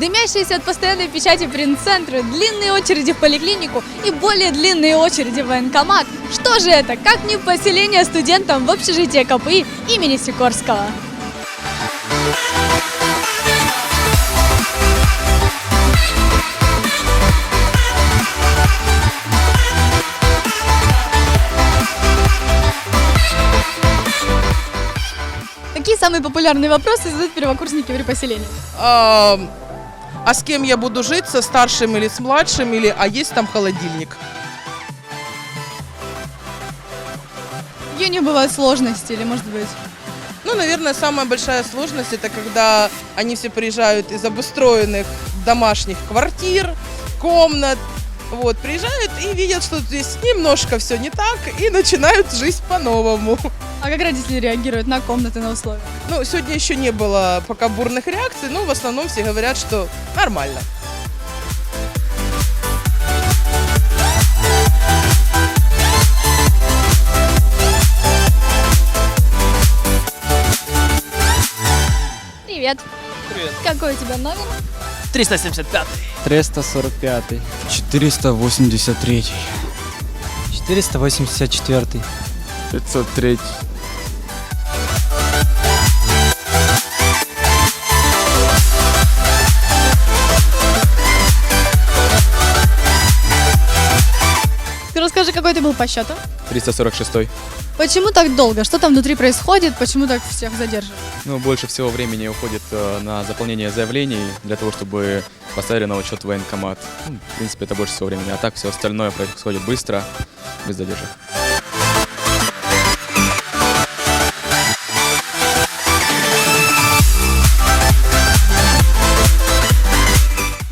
Дымящиеся от постоянной печати принт-центры, длинные очереди в поликлинику и более длинные очереди в военкомат. Что же это, как не поселение студентам в общежитие КПИ имени Сикорского? Какие самые популярные вопросы задают первокурсники при поселении? А, с кем я буду жить, со старшим или с младшим, или а есть там холодильник? У них бывают сложности или, может быть, Ну, наверное, самая большая сложность это когда они все приезжают из обустроенных домашних квартир, комнат. Вот, приезжают и видят, что здесь немножко все не так, и начинают жизнь по-новому. а как родители реагируют на комнаты, на условия? Ну, сегодня еще не было пока бурных реакций, но в основном все говорят, что нормально. Привет. Привет. Какой у тебя номер? 375. 345. 483. 484. 503. Расскажи, какой ты был по счету? 346. Почему так долго? Что там внутри происходит? Почему так всех задерживают? Ну, больше всего времени уходит э, на заполнение заявлений для того, чтобы поставили на учет военкомат. Ну, в принципе, это больше всего времени. А так все остальное происходит быстро, без задержек.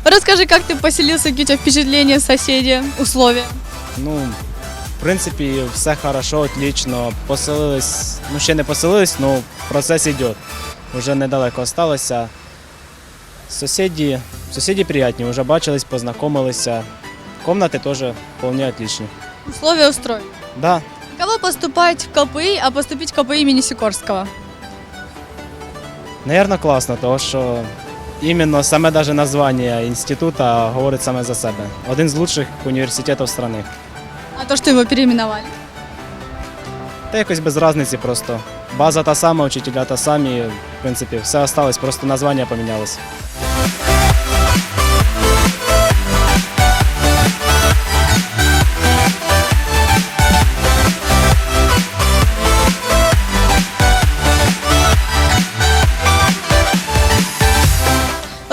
Расскажи, как ты поселился, какие у тебя впечатления, соседи, условия? Ну, в принципі, все хорошо, отлично. Поселились, ну ще не поселились, але процес йде. Уже недалеко осталося. Сусіді, сусіді приятні, вже бачились, познайомилися. Комнати теж вполне отличні. Условия устроены. Да, Кого поступать в КПИ, а поступить в КПИ имени Сикорского? Наверно, класно, тому що іменно саме даже названня інституту говорить саме за себе. Один з лучших університетів країни. А то, что его переименовали? Та якось без різниці просто. База та сама, учителя та самі, в принципі, все осталось, просто названня помінялось.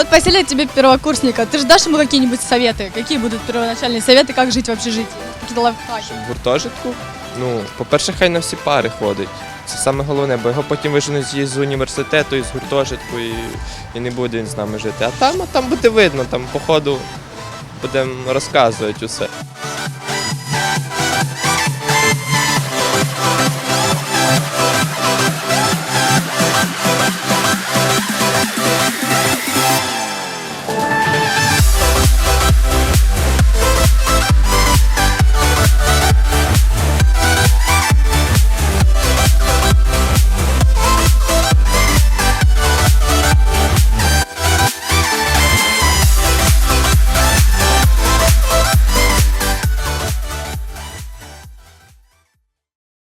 Вот поселят тебе первокурсника, ты же дашь ему какие-нибудь советы? Какие будут первоначальные советы, как жить в общежитии? Какие-то лайфхаки? В гуртожитку? Ну, по-перше, хай на всі пари ходить. Це саме головне, бо його потім виженуть з- з університету, із гуртожитку і, і не буде він з нами жити. А там, а там буде видно, там по ходу будемо розказувати усе.